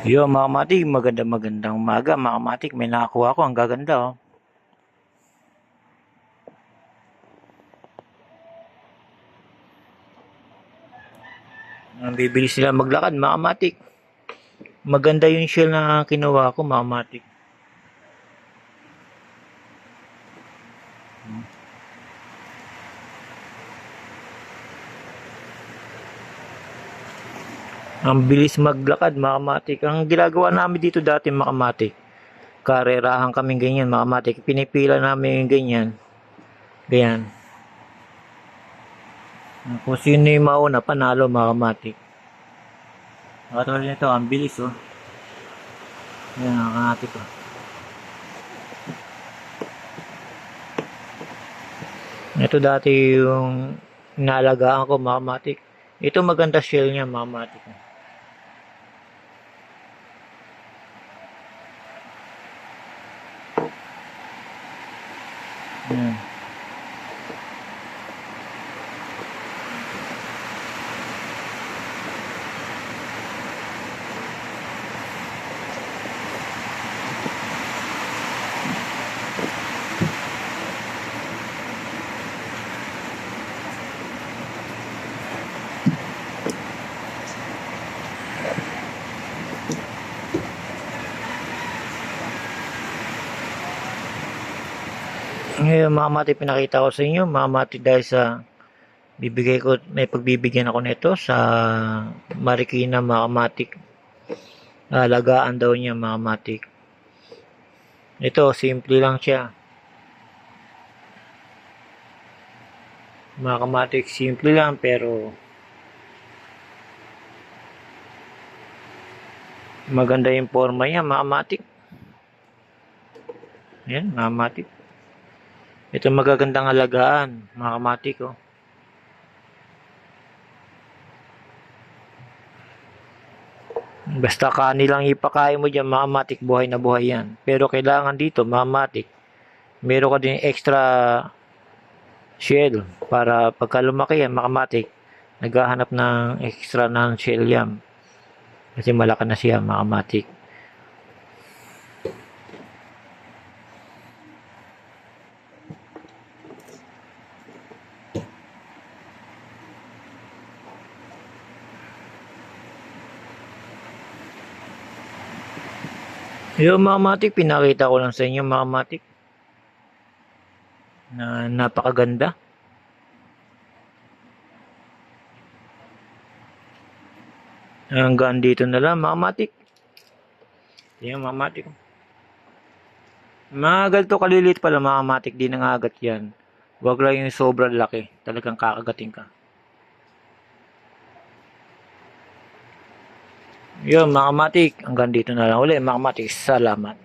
Yo, mga matik, maganda magandang umaga, mga matik. May nakakuha ko, ang gaganda, oh. Ang bibili sila maglakad, mga matik. Maganda yung shell na kinuha ko, mga matik. Ang bilis maglakad, mga kamatik. Ang ginagawa namin dito dati, mga kamatik. Karerahan kami ganyan, mga kamatik. Pinipila namin ganyan. Ganyan. Kung sino yung mauna, panalo, mga kamatik. Katulad nito, ang bilis, oh. Yan, ang kamatik, oh. Ito dati yung inalagaan ko, mga kamatik. Ito maganda shell niya, mga Ngayon, mga mati, pinakita ko sa inyo, mga mati, dahil sa bibigay ko, may pagbibigyan ako nito sa Marikina, mga matik. Alagaan daw niya, mga matik. Ito, simple lang siya. Mga kamatik, simple lang, pero maganda yung forma niya, mga matik. Yan, mga matik. Ito magagandang alagaan, mga kamatik, oh. Basta kanilang ipakain mo dyan, mga kamatik, buhay na buhay yan. Pero kailangan dito, mga kamatik, meron ka din extra shell para pagka lumaki yan, mga kamatik, naghahanap ng extra ng shell yan. Kasi malaki na siya, mga kamatik. Yung mga matik, pinakita ko lang sa inyo mga matik. Na napakaganda. Hanggang dito na lang mga matik. Yan mga matik. Mga ganito kalilit pala mga matik, di nangagat yan. Huwag lang yung sobrang laki. Talagang kakagating ka. Yun mga matik, hanggang dito na lang uli mga. Salamat.